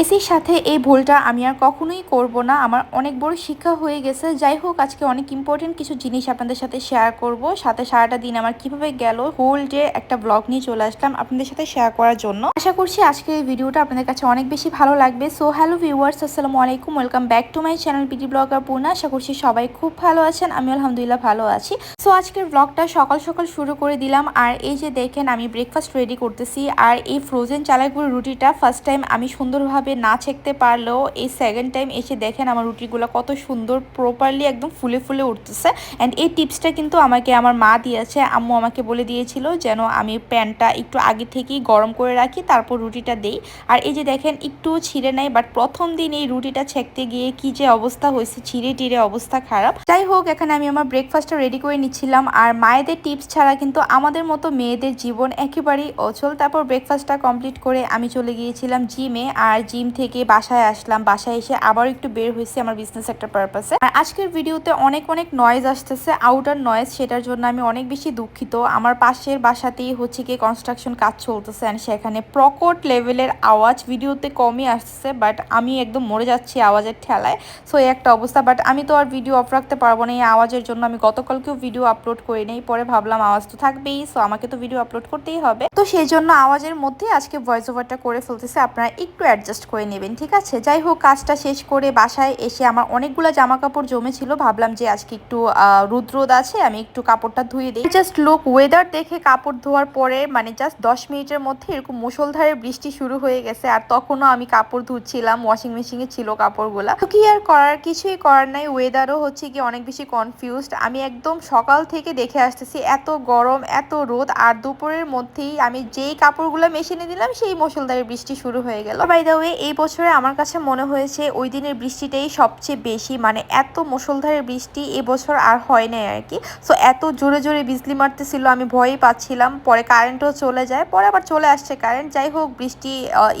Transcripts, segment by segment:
এসির সাথে এই ভুলটা আমি আর কখনোই করব না। আমার অনেক বড় শিক্ষা হয়ে গেছে। যাই হোক, আজকে অনেক ইম্পর্টেন্ট কিছু জিনিস আপনাদের সাথে শেয়ার করব। সাথে সারাটা দিন আমার কীভাবে গেল হোল ডে একটা ব্লগ নিয়ে চলে আসলাম আপনাদের সাথে শেয়ার করার জন্য। আশা করছি আজকের এই ভিডিওটা আপনাদের কাছে অনেক বেশি ভালো লাগবে। সো হ্যালো ভিউয়ার্স আসসালামু আলাইকুম। Welcome back to my channel PT blogger Purna আশা করছি সবাই খুব ভালো আছেন আমি আলহামদুলিল্লাহ ভালো আছি। সো আজকের ব্লগটা সকাল সকাল শুরু করে দিলাম। আর এই যে দেখেন, আমি ব্রেকফাস্ট রেডি করতেছি। আর এই ফ্রোজেন চালাইগুলো রুটিটা ফার্স্ট টাইম আমি সুন্দরভাবে না ছেঁকতে পারলেও এই সেকেন্ড টাইম এসে দেখেন আমার রুটিগুলো কত সুন্দর প্রপারলি একদম ফুলে ফুলে উঠতেছে। অ্যান্ড এই টিপসটা কিন্তু আমাকে, আমার মা দিয়েছে। আম্মু আমাকে বলে দিয়েছিল যেন আমি প্যানটা একটু আগে থেকেই গরম করে রাখি, তারপর রুটিটা দেই। আর এই যে দেখেন একটু ছিঁড়ে নেয় বাট প্রথম দিন এই রুটিটা ছেঁকতে গিয়ে কি যে অবস্থা হয়েছে ছিঁড়ে টিড়ে অবস্থা খারাপ। যাই হোক, এখানে আমি আমার ব্রেকফাস্টটা রেডি করে নিচ্ছিলাম। আর মায়েদের টিপস ছাড়া কিন্তু আমাদের মতো মেয়েদের জীবন একেবারেই অচল। তারপর ব্রেকফাস্টটা কমপ্লিট করে আমি চলে গিয়েছিলাম জিমে আর জিম থেকে বাসায় আসলাম, বাসায় এসে আবার একটু বের হয়েছে আমার বিজনেস একটা পারপাসে আর আজকের ভিডিওতে অনেক অনেক নয়েজ আসতেছে আউটার নয়েজ সেটার জন্য আমি অনেক বেশি দুঃখিত। আমার পাশের বাসাতেই হচ্ছে কি কনস্ট্রাকশন কাজ চলতেছে আর সেখানে প্রকট লেভেলের আওয়াজ ভিডিওতে কমই আসতেছে বাট আমি একদম মরে যাচ্ছি আওয়াজের ঠেলায়। সো এই একটা অবস্থা বাট আমি তো আর ভিডিও অফ রাখতে পারব না, এই আওয়াজের জন্য আমি গতকালকেও ভিডিও আপলোড করি নেই, পরে ভাবলাম আওয়াজ তো থাকবেই সো আমাকে তো ভিডিও আপলোড করতেই হবে। তো সেই জন্য আওয়াজের মধ্যে আজকে ভয়েস ওভারটা করে ফেলতেছে, আপনারা একটু অ্যাডজাস্ট করে নেবেন ঠিক আছে? যাই হোক কাজটা শেষ করে বাসায় এসে আমার অনেকগুলো জামা কাপড় জমেছিল ভাবলাম যে আজকে একটু আহ, রোদ রোদ আছে আমি একটু কাপড়টা ধুয়ে দিই। জাস্ট লুক ওয়েদার দেখে কাপড় ধোয়ার পরে মানে জাস্ট দশ মিনিটের মধ্যে এরকম মুসলধারে বৃষ্টি শুরু হয়ে গেছে আর তখনও আমি কাপড় ধুচ্ছিলাম ওয়াশিং মেশিনে ছিল কাপড়গুলা। তো কি আর করার? কিছুই করার নাই ওয়েদারও হচ্ছে কি অনেক বেশি কনফিউজড আমি একদম সকাল থেকে দেখে আসতেছি এত গরম এত রোদ আর দুপুরের মধ্যেই আমি যেই কাপড়গুলো মেশিনে দিলাম সেই মুসলধারে বৃষ্টি শুরু হয়ে গেল। বাই দ্য ওয়ে এই বছরে আমার কাছে মনে হয়েছে ওই দিনের বৃষ্টিটাই সবচেয়ে বেশি। মানে এত মুসলধারে বৃষ্টি এবছর আর হয় নাই আর কি। সো এত জোরে জোরে বিজলি মারতেছিল, আমি ভয়ই পাচ্ছিলাম। পরে কারেন্টও চলে যায়, পরে আবার চলে আসছে কারেন্ট যাই হোক, বৃষ্টি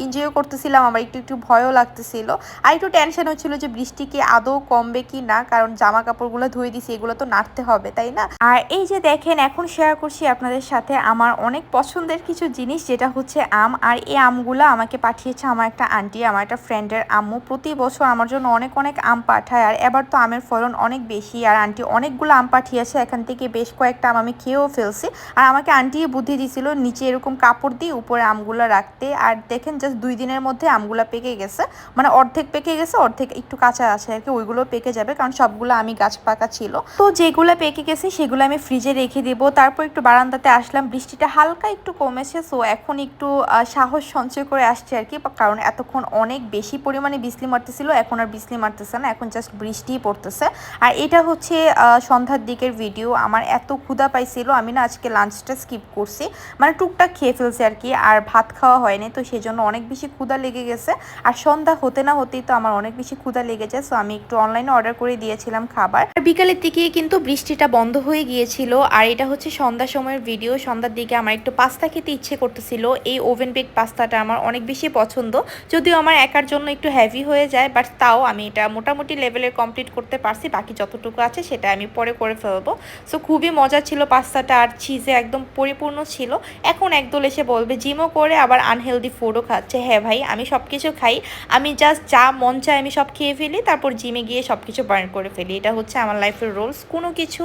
এনজয় করতেছিলাম আমার একটু একটু ভয়ও লাগতেছিল। আর একটু টেনশন হচ্ছিল যে বৃষ্টি কি আদৌ কমবে কি না, কারণ জামা কাপড়গুলো ধুয়ে দিছি, এগুলো তো নাড়তে হবে, তাই না? আর এই যে দেখেন, এখন শেয়ার করছি আপনাদের সাথে আমার অনেক পছন্দের কিছু জিনিস, যেটা হচ্ছে আম। আর এই আমগুলো আমাকে পাঠিয়েছে আমার একটা আন্টি, আমার একটা ফ্রেন্ডের আম্মু প্রতি বছর আমার জন্য অনেক অনেক আম পাঠায় আর এবার তো আমের ফলন অনেক বেশি। আর আন্টি, অনেকগুলো আম পাঠিয়েছে, এখান থেকে বেশ কয়েকটা আম আমি খেয়েও ফেলছি। আর আমাকে আন্টি বুদ্ধি দিছিল, নিচে এরকম কাপড় দিয়ে উপরে আমগুলো রাখতে। আর দেখেন জাস্ট দুই দিনের মধ্যে আমগুলো পেকে গেছে। মানে অর্ধেক পেকে গেছে, অর্ধেক একটু কাঁচা আছে আর কি, ওইগুলো পেকে যাবে কারণ সবগুলো আমি গাছ পাকা ছিল। তো যেগুলো পেকে গেছে, সেগুলো আমি ফ্রিজে রেখে দেবো। তারপর একটু বারান্দাতে আসলাম, বৃষ্টিটা হালকা একটু কমেছে সো এখন একটু সাহস সঞ্চয় করে আসছে আর কি, কারণ এতক্ষণ অনেক বেশি পরিমাণে বিজলি মারতেছিল, এখন আর বিজলি মারতেছে না, এখন জাস্ট বৃষ্টিই পড়তেছে। আর এটা হচ্ছে সন্ধ্যার দিকের ভিডিও আমার এত ক্ষুধা পাইছিল, আমি না আজকে লাঞ্চটা স্কিপ করছি। মানে টুকটাক খেয়ে ফেলছি আর কি, আর ভাত খাওয়া হয়নি, তো সেই জন্য অনেক বেশি ক্ষুধা লেগে গেছে। আর সন্ধ্যা হতে না হতেই তো আমার অনেক বেশি ক্ষুধা লেগেছে সো আমি একটু অনলাইনে অর্ডার করে দিয়েছিলাম খাবার। আর বিকালের দিকে কিন্তু বৃষ্টিটা বন্ধ হয়ে গিয়েছিল, আর এটা হচ্ছে সন্ধ্যা সময়ের ভিডিও সন্ধ্যার দিকে আমার একটু পাস্তা খেতে ইচ্ছে করতেছিল, এই ওভেন বেক পাস্তাটা আমার অনেক বেশি পছন্দ। যদিও আমার একার জন্য একটু হেভি হয়ে যায় বাট তাও আমি এটা মোটামুটি লেভেলের কমপ্লিট করতে পারছি। বাকি যতটুকু আছে সেটা আমি পরে করে ফেলব। সো খুবই মজা ছিল পাস্তাটা আর চিজে একদম পরিপূর্ণ ছিল। এখন একদল এসে বলবে, জিমও করে আবার আনহেলদি ফুডও খাচ্ছে। হ্যাঁ ভাই, আমি সব কিছু খাই। আমি জাস্ট যা মন চায় আমি সব খেয়ে ফেলি, তারপর জিমে গিয়ে সব কিছু বার্ন করে ফেলি। এটা হচ্ছে আমার লাইফের রোলস কোনো কিছু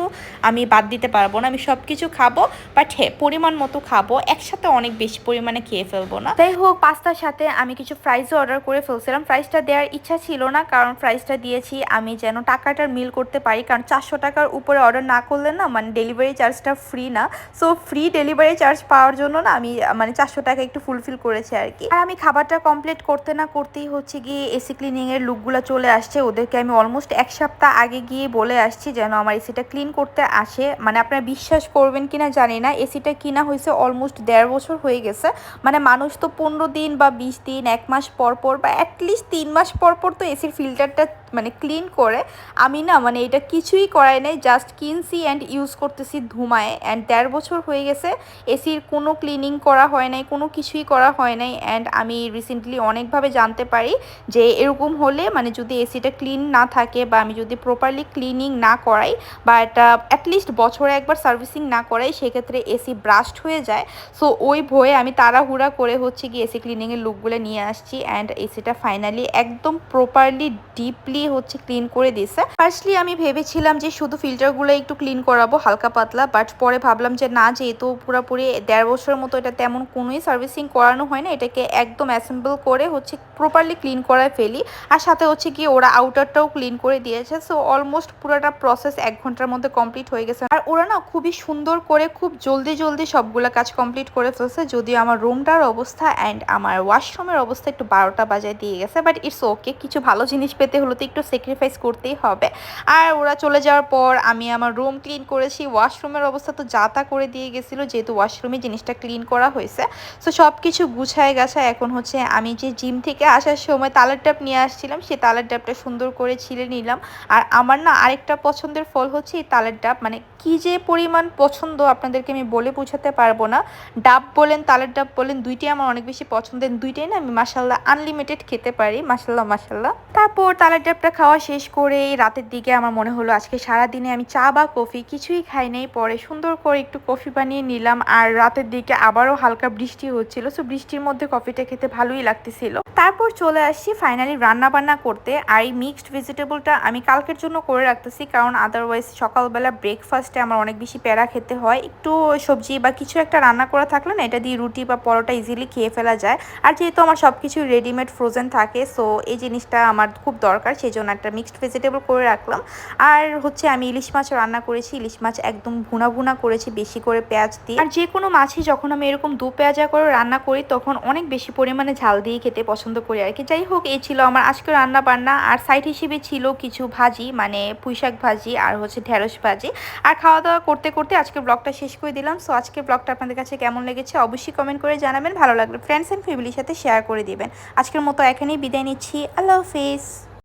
আমি বাদ দিতে পারব না। আমি সব কিছু খাব বাট হ্যাঁ পরিমাণ মতো খাব। একসাথে অনেক বেশি পরিমাণে খেয়ে ফেলব না। যাই হোক, পাস্তার সাথে আমি কিছু ফ্রাইজও অর্ডার করে ফেলছিলাম। ফ্রাইজটা দেওয়ার ইচ্ছা ছিল না, কারণ ফ্রাইজটা দিয়েছি, আমি যেন টাকাটার মিল করতে পারি, কারণ চারশো টাকার উপরে অর্ডার না করলে না মানে ডেলিভারি চার্জটা ফ্রি না। সো ফ্রি ডেলিভারি চার্জ পাওয়ার জন্য না, আমি মানে চারশো টাকা একটু ফুলফিল করেছি আর কি আর আমি খাবারটা কমপ্লিট করতে না করতেই হচ্ছে গিয়ে এসি ক্লিনিংয়ের লুকগুলো চলে আসছে। ওদেরকে আমি অলমোস্ট এক সপ্তাহ আগে গিয়ে বলে আসছি যেন আমার এসিটা ক্লিন করতে আসে। মানে আপনারা বিশ্বাস করবেন কিনা জানি না এসিটা কিনা হয়েছে অলমোস্ট দেড় বছর হয়ে গেছে। মানে মানুষ তো পনেরো দিন বা বিশ দিন, এক মাস পর পর বা অ্যাটলিস্ট তিন মাস পরপর পর তো এসির ফিল্টারটা মানে ক্লিন করে, আমি না মানে এটা কিছুই করাই নাই জাস্ট কিনছি অ্যান্ড ইউজ করতেছি ধুমায় অ্যান্ড দেড় বছর হয়ে গেছে, এসির কোনো ক্লিনিং করা হয় নাই, কোনো কিছুই করা হয় নাই অ্যান্ড আমি রিসেন্টলি অনেকভাবে জানতে পারি যে এরকম হলে মানে যদি এসিটা ক্লিন না থাকে বা আমি যদি প্রপারলি ক্লিনিং না করাই বা এটা অ্যাটলিস্ট বছরে একবার সার্ভিসিং না করাই, সেক্ষেত্রে এসি ব্রাস্ট হয়ে যায়। সো ওই ভয়ে আমি তাড়াহুড়া করে হচ্ছে কি এসি ক্লিনিংয়ের লুকগুলো নিয়ে আসছি অ্যান্ড এসিটা ফাইনালি একদম প্রপারলি ডিপলি হচ্ছে ক্লিন করে দিছে। ফার্স্টলি আমি ভেবেছিলাম যে শুধু ফিল্টারগুলো একটু ক্লিন করাবো, হালকা পাতলা বাট পরে ভাবলাম যে না, যেহেতু পুরোপুরি দেড় বছরের মতো এটা তেমন কোনোই সার্ভিসিং করানো হয় না, এটাকে একদম অ্যাসেম্বল করে হচ্ছে প্রপারলি ক্লিন করায় ফেলি। আর সাথে হচ্ছে কি, ওরা আউটারটাও ক্লিন করে দিয়েছে সো অলমোস্ট পুরোটা প্রসেস এক ঘণ্টার মধ্যে কমপ্লিট হয়ে গেছে। আর ওরা না খুবই সুন্দর করে খুব জলদি জলদি সবগুলো কাজ কমপ্লিট করে ফেলছে, যদিও আমার রুমটার অবস্থা অ্যান্ড আমার ওয়াশরুমের অবস্থা একটু বারোটা বাজায় দিয়ে গেছে বাট ইটস ওকে কিছু ভালো জিনিস পেতে হলে তো একটু স্যাক্রিফাইস করতেই হবে। আর ওরা চলে যাওয়ার পর আমি আমার রুম ক্লিন করেছি ওয়াশরুমের অবস্থা তো যা তা করে দিয়ে গেছিল, যেহেতু ওয়াশরুমে জিনিসটা ক্লিন করা হয়েছে। সো সব কিছু গুছায় গেছায় এখন হচ্ছে আমি যে জিম থেকে আসার সময় তালের ডাব নিয়ে আসছিলাম, সেই তালের ডাবটা সুন্দর করে ছিলে নিলাম। আর আমার না আরেকটা পছন্দের ফল হচ্ছে এই তালের ডাব। মানে কি যে পরিমাণ পছন্দ আপনাদেরকে আমি বলে বোঝাতে পারব না। ডাব বলেন, তালের ডাব বলেন, দুইটাই আমার অনেক বেশি পছন্দের। দুইটাই না আমি মাসাল্লাহ আনলিমিটেড খেতে পারি মাসাল্লাহ মাসাল্লাহ তারপর তালের ডাবটা খাওয়া শেষ করে রাতের দিকে আমার মনে হলো আজকে সারা দিনে আমি চা বা কফি কিছুই খাই নাই। পরে সুন্দর করে একটু কফি বানিয়ে নিলাম আর রাতের দিকে আবারও হালকা বৃষ্টি হচ্ছিল। সো বৃষ্টির মধ্যে কফিটা খেতে ভালোই লাগতেছিল। তারপর চলে আসছি ফাইনালি রান্না বান্না করতে। আর এই মিক্সড ভেজিটেবলটা আমি কালকের জন্য করে রাখতেছি কারণ আদারওয়াইজ সকালবেলা ব্রেকফাস্টে আমার অনেক বেশি প্যারা খেতে হয়। একটু সবজি বা কিছু একটা রান্না করা থাকলে না, এটা দিয়ে রুটি বা পরোটা ইজিলি খেয়ে ফেলা যায়। আর যেহেতু আমার সব কিছু রেডিমেড ফ্রোজেন থাকে সো এই জিনিসটা আমার খুব দরকার। সেই জন্য একটা মিক্সড ভেজিটেবল করে রাখলাম। আর হচ্ছে আমি ইলিশ মাছ রান্না করেছি। ইলিশ মাছ একদম ভুনা ভুনা করেছি বেশি করে পেঁয়াজ দিয়ে। আর যে কোনো মাছই যখন আমি এরকম দু পেঁয়াজা করে রান্না করি, তখন অনেক বেশি পরিমাণে ঝাল দিয়ে খেতে পছন্দ করি আর কি। যাই হোক, এই ছিল আমার আজকে রান্না বান্না। আর সাইড হিসেবে ছিল কিছু ভাজি মানে পুঁইশাক ভাজি আর হচ্ছে ঢেঁড়স ভাজি। আর খাওয়া দাওয়া করতে করতে আজকে ব্লগটা শেষ করে দিলাম। সো আজকে ব্লগটা আপনাদের কাছে কেমন লেগেছে অবশ্যই কমেন্ট করে জানাবেন। ভালো লাগলে ফ্রেন্ডস অ্যান্ড ফ্যামিলির সাথে শেয়ার করে দিবেন। আজকের মতো এখানেই বিদায় নিচ্ছি। আল্লাহ হাফিজ।